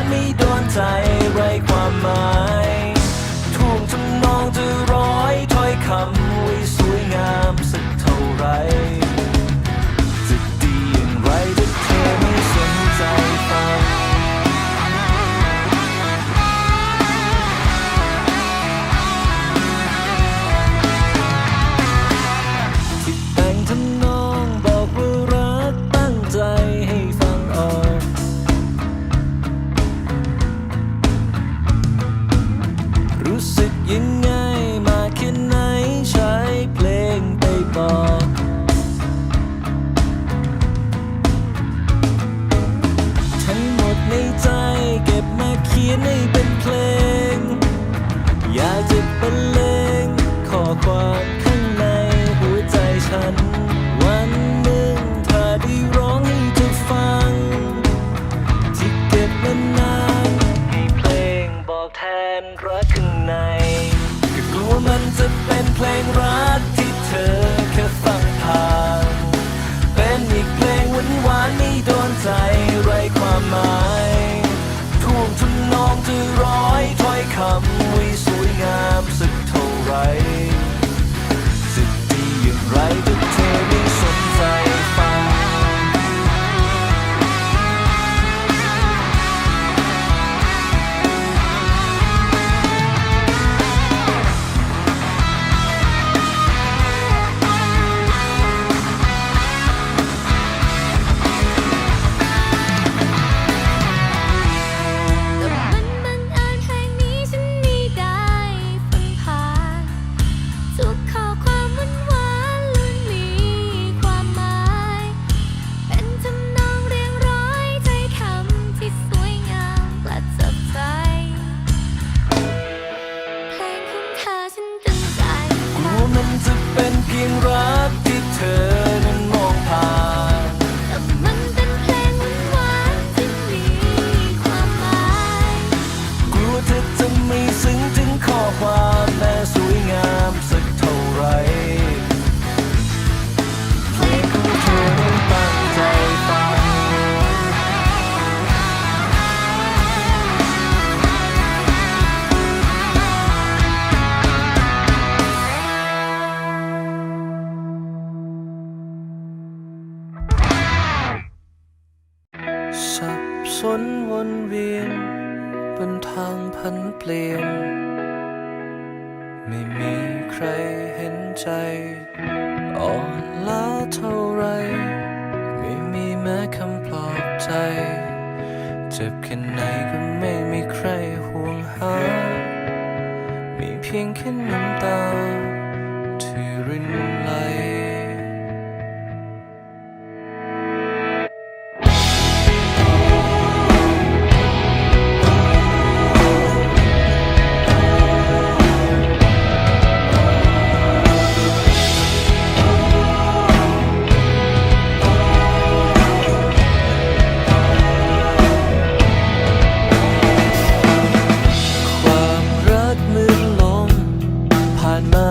านไม่โดนใจไรความหมายท่วงทำนองจะร้อยถ้อยคำวิสากจะบรรเลงข้อความข้างในหัวใจฉัน วันหนึ่งเธอได้ร้องให้เธอฟัง ที่เก็บมานานให้เพลงบอกแทนรักข้างในก็กลัวมันจะเป็นเพลงรักที่เธอ สับสนวนเวียนบนทางพันเปลี่ยน ไม่มีใครเห็นใจ อ่อนล้าเท่าไร ไม่มีแม้คำปลอบใจ เจ็บแค่ไหนก็ไม่มีใครห่วงหา มีเพียงแค่น้ำตาที่รินไหล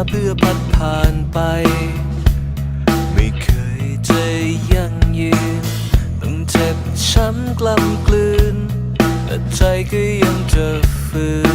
เพื่อพัดผ่านไป ไม่เคยจะยั่งยืน ต้องเจ็บช้ำกล้ำกลืน แต่ใจก็ยังจะฝืน